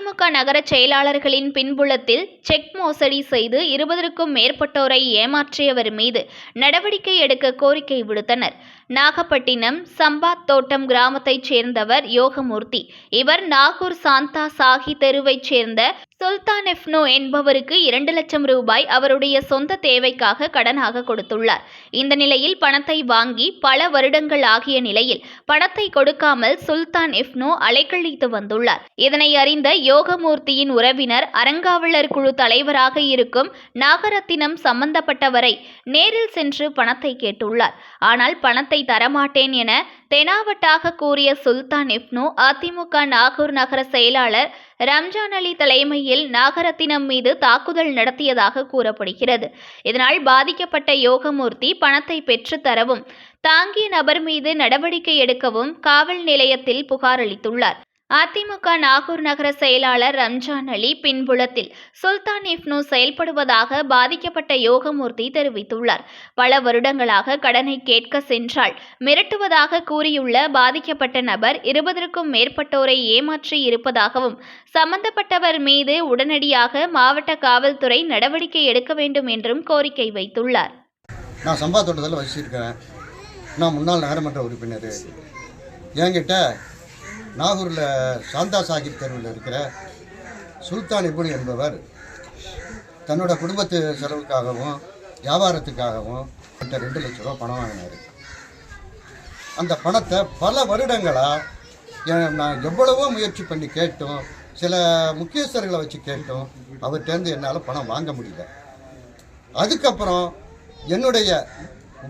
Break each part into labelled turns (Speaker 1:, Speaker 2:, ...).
Speaker 1: நகர செயலாளர்களின் பின்புலத்தில் செக் மோசடி செய்து இருபதற்கும் மேற்பட்டோரை ஏமாற்றியவர் மீது நடவடிக்கை எடுக்க கோரிக்கை விடுத்தனர். நாகப்பட்டினம் சம்பாத் தோட்டம் கிராமத்தைச் சேர்ந்தவர் யோகமூர்த்தி. இவர் நாகூர் சாந்தா சாஹி தெருவைச் சேர்ந்த சுல்தான் எஃப்னோ என்பவருக்கு இரண்டு லட்சம் ரூபாய் அவருடைய சொந்த தேவைக்காக கடனாக கொடுத்துள்ளார். இந்த நிலையில் பணத்தை வாங்கி பல வருடங்கள் ஆகிய நிலையில் பணத்தை கொடுக்காமல் சுல்தான் எஃப்னோ அலைக்கழித்து வந்துள்ளார். இதனை அறிந்த யோகமூர்த்தியின் உறவினர் அறங்காவலர் குழு தலைவராக இருக்கும் நாகரத்தினம் சம்பந்தப்பட்டவரை நேரில் சென்று பணத்தை கேட்டுள்ளார். ஆனால் பணத்தை தரமாட்டேன் என தெனாவட்டாக கூறிய சுல்தான் எஃப்னோ அதிமுக நாகூர் நகர செயலாளர் ரம்ஜான் அலி தலைமையில் நாகரத்தினம் மீது தாக்குதல் நடத்தியதாக கூறப்படுகிறது. இதனால் பாதிக்கப்பட்ட யோகமூர்த்தி பணத்தை பெற்றுத்தரவும் தாங்கிய நபர் மீது நடவடிக்கை எடுக்கவும் காவல் நிலையத்தில் புகார் அளித்துள்ளார். அதிமுக நாகூர் நகர செயலாளர் ரம்ஜான் அலி பின்புலத்தில் சுல்தான் இஃப்னு செயல்படுவதாக பாதிக்கப்பட்ட யோகமூர்த்தி தெரிவித்துள்ளார். பல வருடங்களாக கடனை கேட்க சென்றால் மிரட்டுவதாக கூறியுள்ள பாதிக்கப்பட்ட நபர் இருபதற்கும் மேற்பட்டோரை ஏமாற்றி இருப்பதாகவும் சம்பந்தப்பட்டவர் மீது உடனடியாக மாவட்ட காவல்துறை நடவடிக்கை எடுக்க வேண்டும் என்றும் கோரிக்கை வைத்துள்ளார்.
Speaker 2: நான் சம்பா தோட்டத்தில் வசிச்சிருக்கிறேன். நான் முன்னாள் நகரமன்ற உறுப்பினர். என்கிட்ட நாகூரில் சாந்தா சாஹிப் தெருவில் இருக்கிற சுல்தான் இபுன் என்பவர் தன்னோட குடும்பத்து செலவுக்காகவும் வியாபாரத்துக்காகவும் கிட்ட ரெண்டு லட்ச ரூபா பணம் வாங்கினார். அந்த பணத்தை பல வருடங்களாக நான் எவ்வளவோ முயற்சி பண்ணி கேட்டும் சில முக்கியஸ்தர்களை வச்சு கேட்டும் அவர்கிட்டேருந்து என்னால் பணம் வாங்க முடியல. அதுக்கப்புறம் என்னுடைய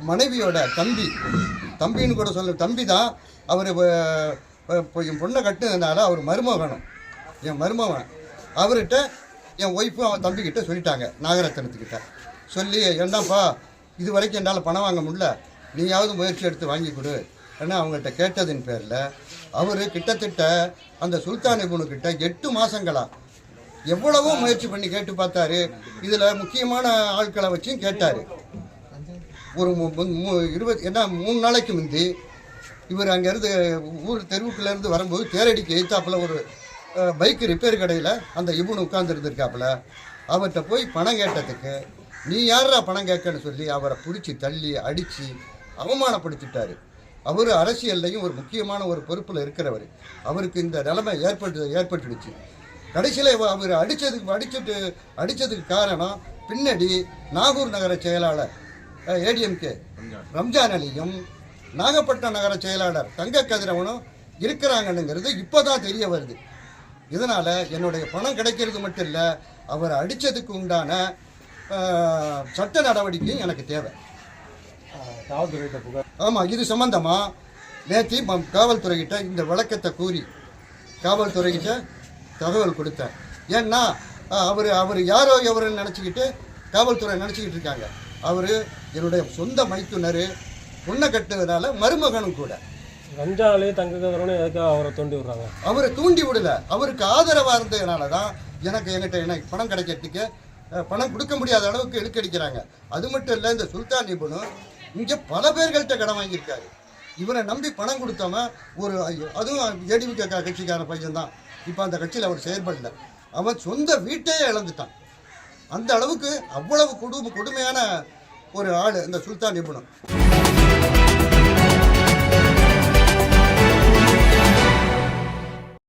Speaker 2: மனைவியோட தம்பி தம்பின்னு கூட சொல்ல தம்பி தான் அவர் இப்போ என் பொண்ணை கட்டுனதுனால அவர் மருமகனும் என் மருமகன். அவர்கிட்ட என் ஒய்ஃபும் அவன் தம்பிக்கிட்ட சொல்லிட்டாங்க நாகரத்னத்துக்கிட்ட சொல்லி என்னப்பா இது வரைக்கும் என்னால் பணம் வாங்க முடியல. நீயாவது முயற்சி எடுத்து வாங்கி கொடு. ஏன்னா அவங்கள்ட்ட கேட்டதின் பேரில் அவர் கிட்டத்தட்ட அந்த சுல்தான் இபுனுக்கிட்ட எட்டு மாதங்களா எவ்வளவோ முயற்சி பண்ணி கேட்டு பார்த்தாரு. இதில் முக்கியமான ஆட்களை வச்சும் கேட்டார். ஒரு மு- இருபது என்ன மூணு நாளைக்கு முந்தி இவர் அங்கேருந்து ஊர் தெருவுக்குள்ளேருந்து வரும்போது தேரடிக்கு எய்த்தாப்புல ஒரு பைக் ரிப்பேர் கடையில் அந்த இபுன் உட்காந்துருந்துருக்காப்புல அவர்கிட்ட போய் பணம் கேட்டதுக்கு நீ யாரா பணம் கேட்கன்னு சொல்லி அவரை பிடிச்சி தள்ளி அடித்து அவமானப்படுத்திட்டாரு. அவர் அரசியல்லையும் ஒரு முக்கியமான ஒரு பொறுப்பில் இருக்கிறவர். அவருக்கு இந்த நிலைமை ஏற்பட்டு ஏற்பட்டுடுச்சு. கடைசியில் அவர் அடித்ததுக்கு அடிச்சுட்டு அடித்ததுக்கு காரணம் பின்னாடி நாகூர் நகர செயலாளர் ஏடிஎம்கே ரம்ஜான் அலியும் நாகப்பட்டினம் நகர செயலாளர் தங்க கதிரவனும் இருக்கிறாங்கன்னுங்கிறது இப்போ தான் தெரிய வருது. இதனால் என்னுடைய பணம் கிடைக்கிறது மட்டும் இல்லை அவர் அடித்ததுக்கு உண்டான சட்ட நடவடிக்கையும் எனக்கு தேவை.
Speaker 3: காவல்துறையிட்ட புகார்
Speaker 2: ஆமாம் இது சம்பந்தமாக நேற்று காவல்துறைகிட்ட இந்த விளக்கத்தை கூறி காவல்துறைகிட்ட தகவல் கொடுத்தேன். ஏன்னா அவர் அவர் யாரோ எவருன்னு நினச்சிக்கிட்டு காவல்துறை நினச்சிக்கிட்டு இருக்காங்க. அவர் என்னுடைய சொந்த மைத்துனர் பொண்ணை கட்டுறதுனால மருமகனும் கூட.
Speaker 3: ரம்ஜானாலே தங்க கதிரவனும் எதுக்காக அவரை தோண்டி விடுறாங்க?
Speaker 2: அவரை தூண்டி விடல. அவருக்கு ஆதரவாக இருந்ததுனால தான் எனக்கு என்கிட்ட எனக்கு பணம் கிடைக்கிறதுக்கு பணம் கொடுக்க முடியாத அளவுக்கு இழுக்கடிக்கிறாங்க. அது மட்டும் இல்லை இந்த சுல்தான் நிபுணம் இங்கே பல பேர்கள்ட்ட கடன் வாங்கியிருக்காரு. இவரை நம்பி பணம் கொடுத்தவன் ஒரு அதுவும் ஏடிவிக கட்சிக்கார பையன் தான். இப்போ அந்த கட்சியில் அவர் செயல்படல. அவன் சொந்த வீட்டையே இழந்துட்டான். அந்த அளவுக்கு அவ்வளவு கொடு கொடுமையான ஒரு ஆள் இந்த சுல்தான் நிபுணம்